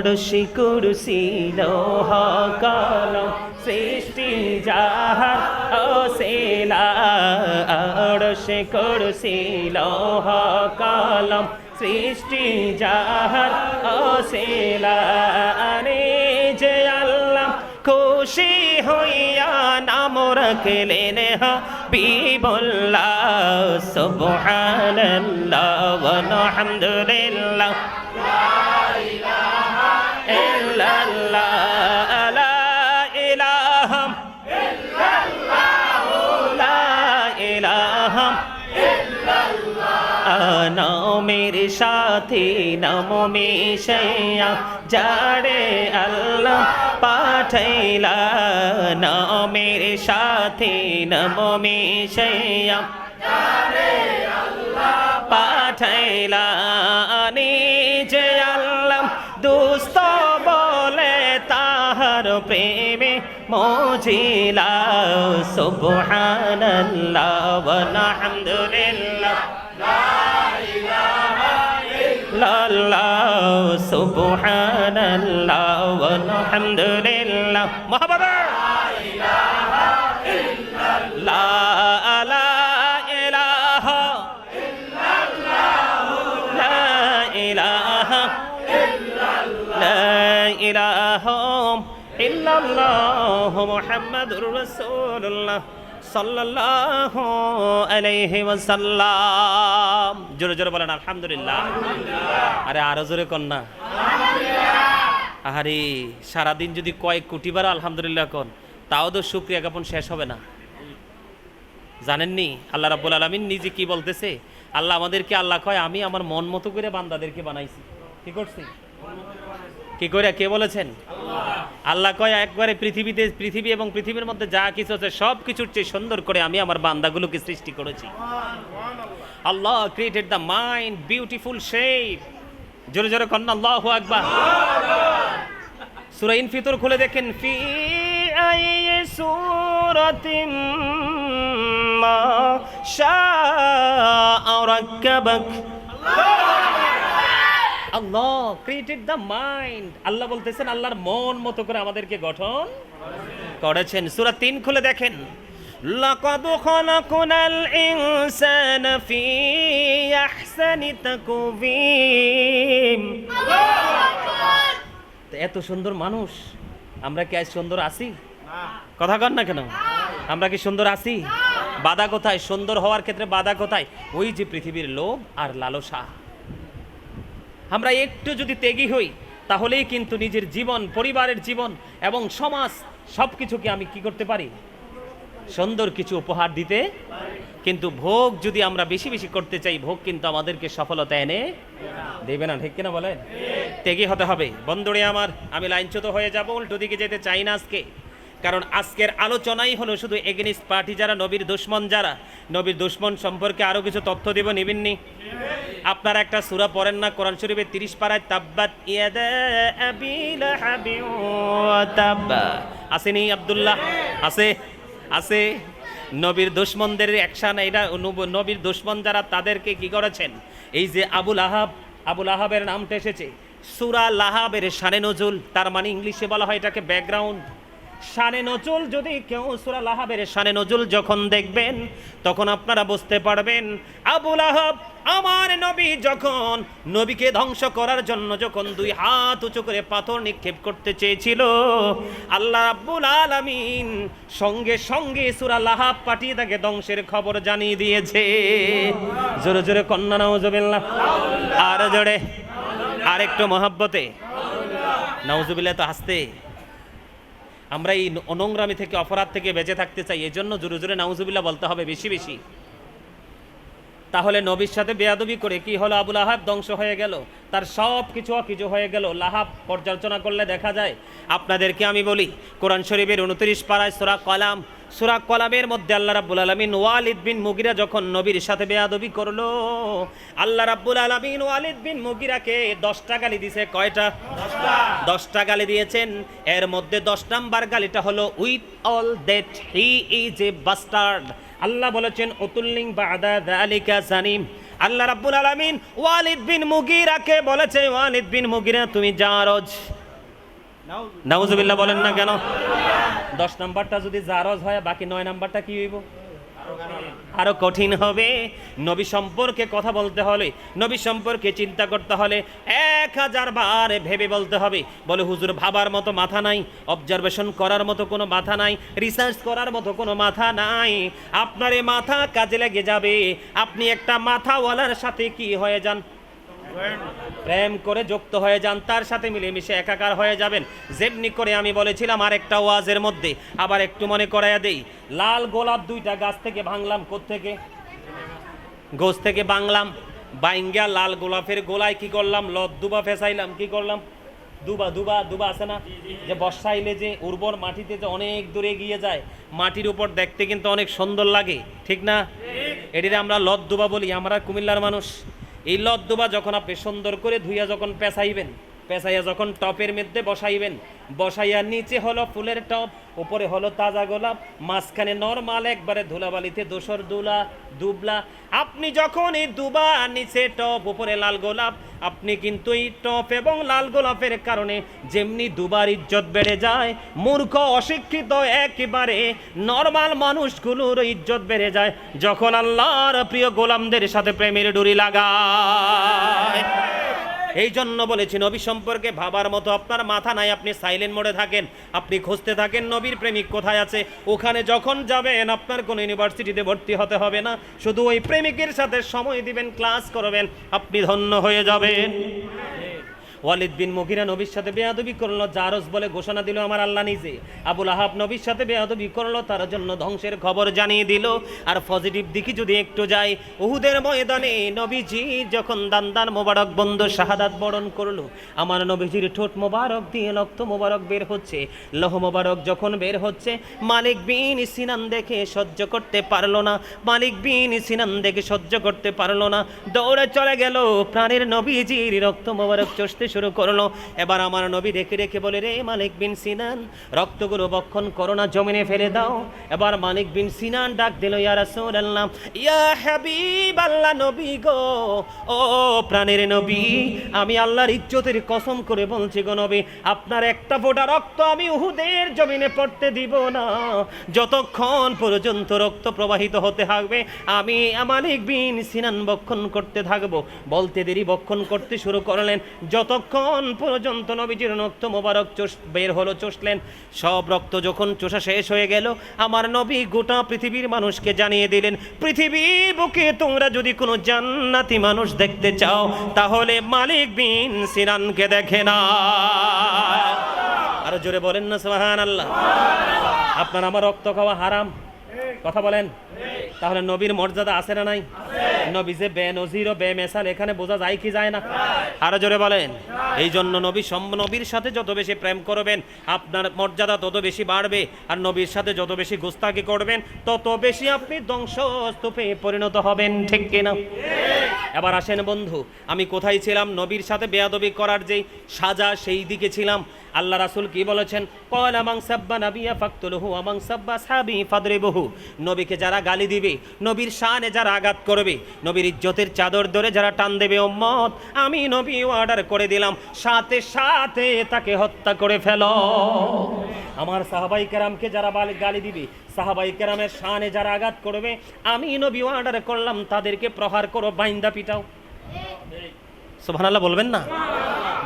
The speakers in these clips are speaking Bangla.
অড়শি কুরসি লোহ কলম সৃষ্টি যাহার অসেলা। অড়শি কুরসি লোহ কলম সৃষ্টি যাহার অসেলা। রে যে আল্লাহ খুশি হইয়া নাম রাখলেন হাবিবুল্লাহ সুবহানাল্লাহ ওয়া আলহামদুলিল্লাহ। নামের সাথে নাম মিশাইয়া যারে আল্লাহ পাঠাইলা নামের সাথে নাম মিশাইয়া পাঠাইলা নিজে আল্লাহ দুস্ত বলে তাহার প্রেমে মজিলা, সুবহানাল্লাহ ওয়া আলহামদুলিল্লাহ। illallah subhanallah walhamdulillah muhabbadah la ilaha illallah la ilaha illallah la ilaha illallah la ilaha illallah محمد رسول الله সাল্লাল্লাহু আলাইহি ওয়াসাল্লাম। জোরে জোরে বলেন, আলহামদুলিল্লাহ। আরে আরও জোরে কন না। আহারে, সারাদিন যদি কয়েক কোটি বার আলহামদুলিল্লাহ কন, তাও তো শুক্রিয়া জ্ঞাপন শেষ হবে না। জানেননি? আল্লাহ রাব্বুল আলামিন নিজে কি বলতেছে? আল্লাহ আমাদেরকে আল্লাহ কয়, আমি আমার মন মতো করে বান্দাদেরকে বানাইছি। কি করছি কি করে কে বলেছেন? আল্লাহ কয়, একবারে পৃথিবীতে, পৃথিবী এবং পৃথিবীর মধ্যে যা কিছু আছে, সব কিছুর চেয়ে সুন্দর করে আমি আমার বান্দাগুলোকে সৃষ্টি করেছি। Allah created the mind beautiful shape জোরে জোরে কন্যা আল্লাহু আকবার। সূরা ইনফিতর খুলে দেখেন, ফি সূরাতিম মা শাআ রাক্কাবাক। Allah created the mind Allah বলতেছেন, আল্লাহর মন মতো করে আমাদেরকে গঠন করেছেন। সূরা 3 খুলে দেখেন। খালাকুনাল ইনসানা ফি আহসানি তাকওয়িম। তো এত সুন্দর মানুষ, আমরা কি আজ সুন্দর আছি? কথা কর না কেন? আমরা কি সুন্দর আছি? বাধা কোথায়? সুন্দর হওয়ার ক্ষেত্রে বাধা কোথায়? ওই যে পৃথিবীর লোভ আর লালসা। আমরা একটু যদি ত্যাগী হই, তাহলেই কিন্তু নিজের জীবন, পরিবারের জীবন এবং সমাজ সব কিছুকে আমি কি করতে পারি? সুন্দর কিছু উপহার দিতে। কিন্তু ভোগ যদি আমরা বেশি বেশি করতে চাই, ভোগ কিন্তু আমাদেরকে সফলতা এনে দেবে না, ঠিক কিনা বলেন? ত্যাগী হতে হবে। বন্ধুরে আমার, আমি লাইনচ্যুত হয়ে যাব, উল্টো দিকে যেতে চাই না আজকে। কারণ আজকের আলোচনাই হলো শুধু এগেনিস্ট পার্টি যারা, নবীর দুশ্মন যারা। নবীর দুশ্মন সম্পর্কে আরও কিছু তথ্য দেব নিবেননি। আপনারা একটা সুরা পড়েন না, কোরআন শরীফের 30 পারায়, তাব্বাত আসেনি আব্দুল্লাহ? আছে আছে নবীর দুশ্মনদের অ্যাকশন এটা নব- নবীর দুশ্মন যারা, তাদেরকে কি করেছেন? এই যে আবুল আহাব আবুল আহাবের নামটা এসেছে। সুরা লাহাবের সানে নজুল, তার মানে ইংলিশে বলা হয় এটাকে ব্যাকগ্রাউন্ড শানে নজুল, যদি কেউ সুরা লাহাবের শানে নজুল যখন দেখবেন, তখন আপনারা বুঝতে পারবেন আবুল আহাব আমার নবী যখন নবীকে ধ্বংস করার জন্য যখন দুই হাত উঁচু করে পাথর নিক্ষেপ করতে চেয়েছিল, আল্লাহ রাব্বুল আলামিন সঙ্গে সঙ্গে সুরা লাহাব পাঠিয়ে তাকে ধ্বংসের খবর জানিয়ে দিয়েছে। জোরে জোরে কন্যা, নাউজুবিল্লাহ। আর জোরে আর একটু মহাব্বতে। নাউজুবিল্লাহ তো হাসতে। আমরা এই অনংরামি থেকে, অপরাধ থেকে বেঁচে থাকতে চাই এই জন্য জোরে জোরে নাউজুবিল্লা বলতে হবে বেশি বেশি। তাহলে নবীর সাথে বেয়াদবি করে কি হলো আবুল আহাব? ধ্বংস হয়ে গেল। তার সব কিছু অকিছু হয়ে গেল। লাহাব পর্যালোচনা করলে দেখা যায়, আপনাদেরকে আমি বলি, কোরআন শরীফের উনত্রিশ পাড়ায় সোরা কলাম সুরা কলামের মধ্যে আল্লাহ রাব্বুল আলমিন ওয়ালিদ বিন মুগিরা যখন নবীর সাথে বেয়াদবি করল, আল্লাহ রাব্বুল আলমিন ওয়ালিদ বিন মুগিরাকে দশটা গালি দিছে। কয়টা? দশটা গালি দিয়েছেন। এর মধ্যে দশ নাম্বার গালিটা হলো, with all that he is a bastard. Allah বলেছেন অতুল্লিং বাদা দালিকা জানিম আল্লাহ রাব্বুল আলামিন ওয়ালিদ বিন মুগিরাকে বলেছে, ওয়ালিদ বিন মুগিরা, তুমি জারজ। নাউজুবিল্লাহ বলেন না কেন? দশ নম্বরটা যদি জারজ হয়, বাকি নয় নম্বরটা কি হইব? আরও কঠিন হবে। নবী সম্পর্কে কথা বলতে হলে, নবী সম্পর্কে চিন্তা করতে হলে এক হাজার বার ভেবে বলতে হবে। বলে, হুজুর, ভাবার মতো মাথা নাই অবজারভেশন করার মতো কোনো মাথা নাই রিসার্চ করার মতো কোনো মাথা নাই। আপনার এই মাথা কাজে লেগে যাবে। আপনি একটা মাথাওয়ালার সাথে কি হয়ে যান? প্রেম করে যুক্ত হয়ে যান তার সাথে মিলেমিশে একাকার হয়ে যাবেন। যেমনি করে আমি বলেছিলাম আর একটা ওয়াজের মধ্যে আবার একটু মনে করাইয়া দেই। লাল গোলাপ দুইটা গাছ থেকে ভাঙলাম থেকে গোছ থেকে বাংলাম বাইঙ্গা লাল গোলাপের গোলায় কি করলাম? লত দুবা ফেসাইলাম কি করলাম? দুবা দুবা দুবা আছে না? যে বর্ষাইলে যে উর্বর মাটিতে যে অনেক দূরে গিয়ে যায় মাটির উপর দেখতে কিন্তু অনেক সুন্দর লাগে ঠিক না? এটিতে আমরা লত দুবা বলি আমরা কুমিল্লার মানুষ। এই লদ্দবা যখন আপনি সুন্দর করে ধুইয়া যখন পেঁচাইবেন পেঁচাইয়া যখন টপের মধ্যে বসাইবেন, বসাইয়া নিচে হলো ফুলের টপ, উপরে হলো তাজা গোলাপ, মাঝখানে নরমাল, একবারে ধুলাবালিতে দোসর দুলা, দুবলা। আপনি যখন এই দুবা নিচে টপ, উপরে লাল গোলাপ, আপনি কিন্তু এই টপ এবং লাল গোলাপের কারণে যেমনি দুবার ইজ্জত বেড়ে যায়, মূর্খ, অশিক্ষিত একেবারে নর্মাল মানুষগুলোর ইজ্জত বেড়ে যায়, যখন আল্লাহর প্রিয় গোলামদের সাথে প্রেমের ডুরি লাগায়। এই জন্য বলেছি, নবী সম্পর্কে ভাবার মতো আপনার মাথা নাই, আপনি সাইলেন্ট মোডে থাকেন। আপনি খুঁজতে থাকেন, নবীর প্রেমিক কোথায় আছে? ওখানে যখন যাবেন, আপনার কোনো ইউনিভার্সিটিতে ভর্তি হতে হবে না। শুধু ওই প্রেমিকের সাথে সময় দিবেন ক্লাস করবেন, আপনি ধন্য হয়ে যাবেন। ওয়ালিদ বিন মুগিরা নবীর সাথে বেয়াদবি করল, জারজ বলে ঘোষণা দিল আমার আল্লাহ নিজে। আবুল আহাব নবীর সাথে বেয়াদবি করল, তার জন্য ধ্বংসের খবর জানিয়ে দিল। আর পজিটিভ দিকে যদি একটু যাই উহুদের ময়দানে নবীজি যখন দান দান মোবারক বন্ধ শাহাদাত বরণ করল, আমার নবীজির ঠোঁট মোবারক দিয়ে রক্ত মোবারক বের হচ্ছে। লহ মোবারক যখন বের হচ্ছে, মালিক বিন সিনান দেখে সহ্য করতে পারল না। মালিক বিন সিনান দেখে সহ্য করতে পারল না। দৌড়ে চলে গেল প্রাণের নবীজির রক্ত মোবারক চষতে শুরু করল। এবার আমার নবী রেখে রেখে বলে, রে মালিক বিন সিনান, রক্তগুলো বক্ষণ করো না, জমিনে ফেলে দাও। এবার মালিক বিন সিনান ডাক দিল, ইয়া রাসূলুল্লাহ, ইয়া হাবিব আল্লাহ নবী গো, ও প্রাণের নবী, আমি আল্লাহর ইজ্জতের কসম করে বলছি গো নবী, আপনার একটা ফোঁটা রক্ত আমি উহুদের জমিনে পড়তে দিব না। যতক্ষণ পর্যন্ত রক্ত প্রবাহিত হতে থাকবে, আমি মালিক বিন সিনান বক্ষণ করতে থাকব। বলতে দেরি, বক্ষণ করতে শুরু করলেন। যতক্ষণ পর্যন্ত নবীজির রক্ত মোবারক চোষ বের হলো চষলেন? সব রক্ত যখন চোষা শেষ হয়ে গেল, আমার নবী গোটা পৃথিবীর মানুষকে জানিয়ে দিলেন পৃথিবীর বুকে তোমরা যদি কোনো জান্নাতি মানুষ দেখতে চাও, তাহলে মালিক বিন সিনানকে দেখে না আরও জোরে বলেন না সুবহান আল্লাহ আপনার আমার রক্ত খাওয়া হারাম? কথা বলেন। তাহলে নবীর মর্যাদা আছে না নাই? নবী যে বে নজির ও বে মেসাল, এখানে বোঝা যায় কি যায় না? আরও জোরে বলেন। এই জন্য নবী নবীর সাথে যত বেশি প্রেম করবেন, আপনার মর্যাদা তত বেশি বাড়বে, আর নবীর সাথে যত বেশি গোস্তাকি করবেন, তত বেশি আপনি ধ্বংসস্তূপে পরিণত হবেন, ঠিক কিনা এবার আসেন বন্ধু, আমি কোথায় ছিলাম, নবীর সাথে বেয়াদবি করার যেই সাজা সেই দিকে ছিলাম। আল্লাহ রাসুল কি বলেছেন? কল আমাং সাব্বা নাবিয়া ফাকতুলহু আমাং সাব্বা সাবি ফাদরিবহু। নবীকে যারা গালি দিবে, নবীর শানে যারা আঘাত করবে, নবীর ইজ্জতের চাদর ধরে যারা টান দেবে, উম্মত, আমি নবী অর্ডার করে দিলাম। সাথে সাথে তাকে হত্যা করে ফেল। আমার সাহাবাই কেরামকে যারা বালি- গালি দিবে, সাহাবাই কেরামের শানে যারা আঘাত করবে, আমি নবী অর্ডার করলাম, তাদেরকে প্রহার করো, বাইন্দা পিটাও। সুবহানাল্লাহ, বলবেন না?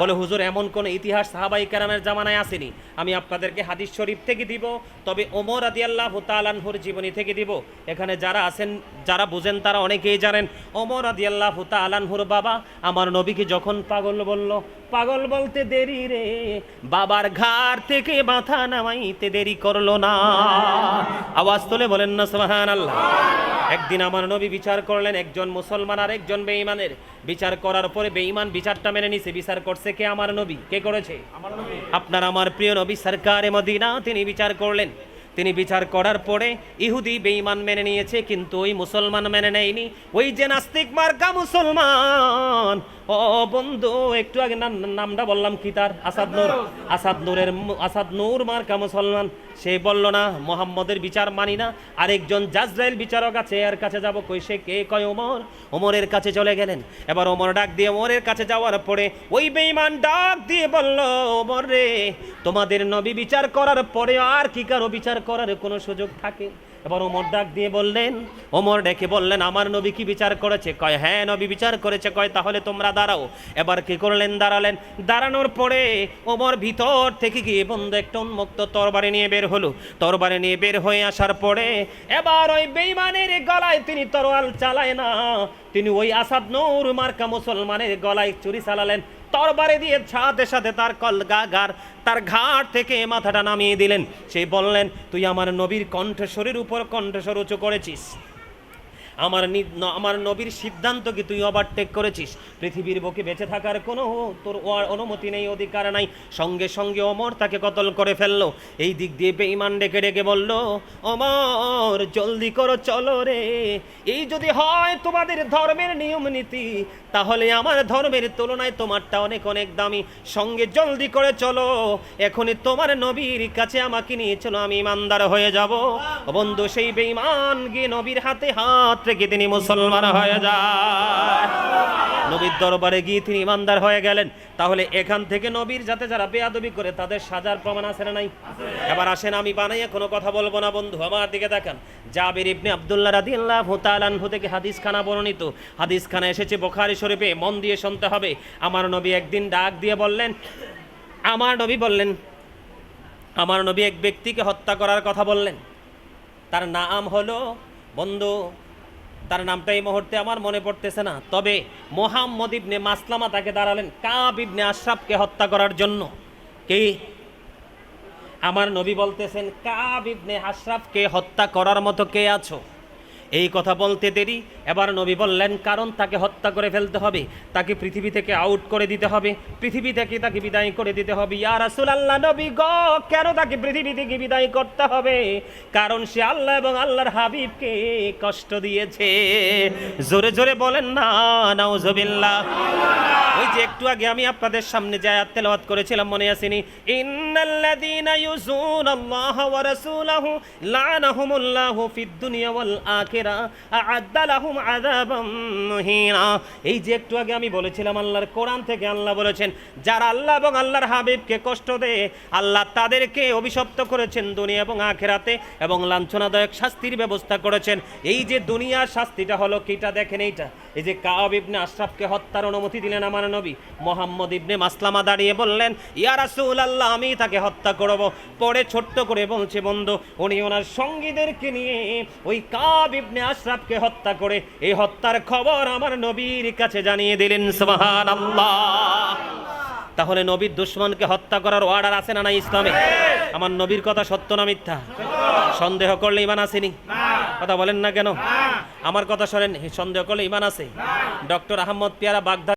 বলে, হুজুর, এমন কোন ইতিহাস সাহাবাই কেরামের জামানায় আসেনি। আমি আপনাদেরকে হাদিস শরীফ থেকে দিব, তবে ওমর আদি আল্লাহ তালানহুর জীবনী থেকে দিব। এখানে যারা আছেন, যারা বুঝেন, তারা অনেকেই জানেন, ওমর আদি আল্লাহ তালানহুর বাবা আমার নবীকে যখন পাগল বলল, পাগল বলতে দেরি রে, বাবার ঘাড় থেকে মাথা নামাইতে দেরি করল না। আওয়াজ তোলে বলেন না সোহান আল্লাহ একদিন আমার নবী বিচার করলেন, একজন মুসলমান আর একজন বেঈমানের। বিচার করার পরে বেঈমান বিচারটা মেনে নিছে বিচার করছে কে আমার নবী? কে করেছে? আপনার আমার প্রিয় নবী সরকারে মদিনা তিনি বিচার করলেন। তিনি বিচার করার পরে ইহুদি বেঈমান মেনে নিয়েছে কিন্তু ওই মুসলমান মেনে নেয়নি। ওই যে নাস্তিক মার্কা মুসলমান ও বন্ধু একটু আগে নাম- নামটা বললাম কি তার? আসাদ নূর। আসাদ নূরের আসাদ নূর মার্কা মুসলমান। সে বলল না মোহাম্মদের বিচার মানি না। আরেকজন জাজরাইল বিচারক আছে এর কাছে যাব কই? সে কে? কয় ওমর? ওমরের কাছে চলে গেলেন। এবার ওমর ডাক দিয়ে ওমরের কাছে যাওয়ার পরে ওই বেঈমান ডাক দিয়ে বলল ওমর রে তোমাদের নবী বিচার করার পরে আর কি কারও বিচার করার কোনো সুযোগ থাকে? এবার ওমর ডাক দিয়ে বললেন, ওমর ডেকে বললেন, আমার নবী কি বিচার করেছে? কয় হ্যাঁ নবী বিচার করেছে। কয়, তাহলে তোমরা দাঁড়াও। এবার কি করলেন? দাঁড়ালেন। দাঁড়ানোর পরে ওমর ভিতর থেকে গিয়ে বন্ধু একটা উন্মুক্ত তরবারি নিয়ে বের হলো। তরবারি নিয়ে বের হয়ে আসার পরে এবার ওই বেইমানের গলায় তিনি তরোয়াল চালায় না, তিনি ওই আসাদ নৌর মার্কা মুসলমানের গলায় চুরি চালালেন। তরবারে দিয়ে সাথে সাথে তার কল গাগার, তার ঘাট থেকে মাথাটা নামিয়ে দিলেন। সে বললেন, তুই আমার নবীর কণ্ঠস্বরের উপর কণ্ঠস্বর উঁচু করেছিস। আমার আমার নবীর সিদ্ধান্ত কি তুই ওভারটেক করেছিস? পৃথিবীর বুকে বেঁচে থাকার কোনো তোর অনুমতি নেই, অধিকার নাই। সঙ্গে সঙ্গে অমর তাকে কতল করে ফেলল। এই দিক দিয়ে বেঈমান ডেকে ডেকে বলল অমর জলদি করো, চলো রে। এই যদি হয় তোমাদের ধর্মের নিয়ম নীতি, তাহলে আমার ধর্মের তুলনায় তোমারটা অনেক অনেক দামি। সঙ্গে জলদি করে চলো। এখনই তোমার নবীর কাছে আমাকে নিয়ে চলো, আমি ইমানদার হয়ে যাব। বন্ধু, সেই বেঈমান গিয়ে নবীর হাতে হাত রেখে তিনি মুসলমান হয়ে যায়। নবীর দরবারে গিয়ে তিনি ইমানদার হয়ে গেলেন। তাহলে এখান থেকে নবীর যাতে যারা বেয়াদবি করে, তাদের সাজার প্রমাণ আছে না নাই? এবার আসেন, আমি বানাইয়া কোনো কথা বলব না বন্ধু, আমার দিকে দেখান জাবির ইবনে আব্দুল্লাহ রাদিয়াল্লাহু তাআলা আনহু থেকে হাদিস খানা বর্ণিত। হাদিস খানা এসেছে বুখারী শরীফে, মন দিয়ে শুনতে হবে। আমার নবী একদিন ডাক দিয়ে বললেন, আমার নবী বললেন, আমার নবী এক ব্যক্তিকে হত্যা করার কথা বললেন। তার নাম হলো, বন্ধু তার নামটা এই মুহূর্তে আমার মনে পড়তেছে না। তবে মোহাম্মদ ইবনে মাসলামা তাকে দাঁড়ালেন কাব ইবনে আশরাফকে হত্যা করার জন্য। কি? আমার নবী বলতেছেন, কাব ইবনে আশরাফকে হত্যা করার মতো কে আছো? এই কথা বলতে দেরি। এবার নবী বললেন, কারণ তাকে হত্যা করে ফেলতে হবে। তাকে পৃথিবী থেকে আউট করে দিতে হবে। পৃথিবী থেকে তাকে বিদায় করে দিতে হবে। ইয়া রাসূলুল্লাহ, নবী গ, কেন তাকে পৃথিবী থেকে বিদায় করতে হবে? কারণ সে আল্লাহ এবং আল্লাহর হাবিবকে কষ্ট দিয়েছে। জোরে জোরে বলেন না, নাউজুবিল্লাহ। ওই যে একটু আগে আমি আপনাদের সামনে যে আয়াত করেছিলাম, মনে আসেনি ইন্নাল্লাযীনা ইউযুনাল্লাহ ওয়া রাসূলাহু, লানাহুমুল্লাহু ফিদ দুনিয়া ওয়াল এই যে একটু আগে আমি বলেছিলাম, আল্লাহর কোরআন থেকে আল্লাহ বলেছেন, যারা আল্লাহ এবং আল্লাহর হাবিবকে কষ্ট দেয়, আল্লাহ তাদেরকে অভিশপ্ত করেছেন দুনিয়া এবং আখেরাতে এবং লাঞ্ছনাদায়ক শাস্তির ব্যবস্থা করেছেন। এই যে দুনিয়ার শাস্তিটা হলো কিটা, দেখেন এইটা। এই যে কাব ইবনে আশরাফকে হত্যার অনুমতি দিলেন আমার নবী। মোহাম্মদ ইবনে মাসলামা দাঁড়িয়ে বললেন, ইয়া রাসূলুল্লাহ, আমি তাকে হত্যা করব। পরে ছোট্ট করে বলছে, বন্ধু, উনি ওনার সঙ্গীদেরকে নিয়ে ওই কাব ইবনে আশরাফকে হত্যা করে, এই হত্যার খবর আমার নবীর কাছে জানিয়ে দিলেন, সুবহানাল্লাহ। তাহলে নবীর দুশ্মনকে হত্যা করার অর্ডার আছে না না ইসলামে? আমার নবীর কথা সত্য না মিথ্যা? সন্দেহ করলে ইমান আসেনি? কথা বলেন না কেন? আমার কথা শোনেন, সন্দেহ করলে ইমান আছে ডক্টর আহমদ পিয়ারা বাগদা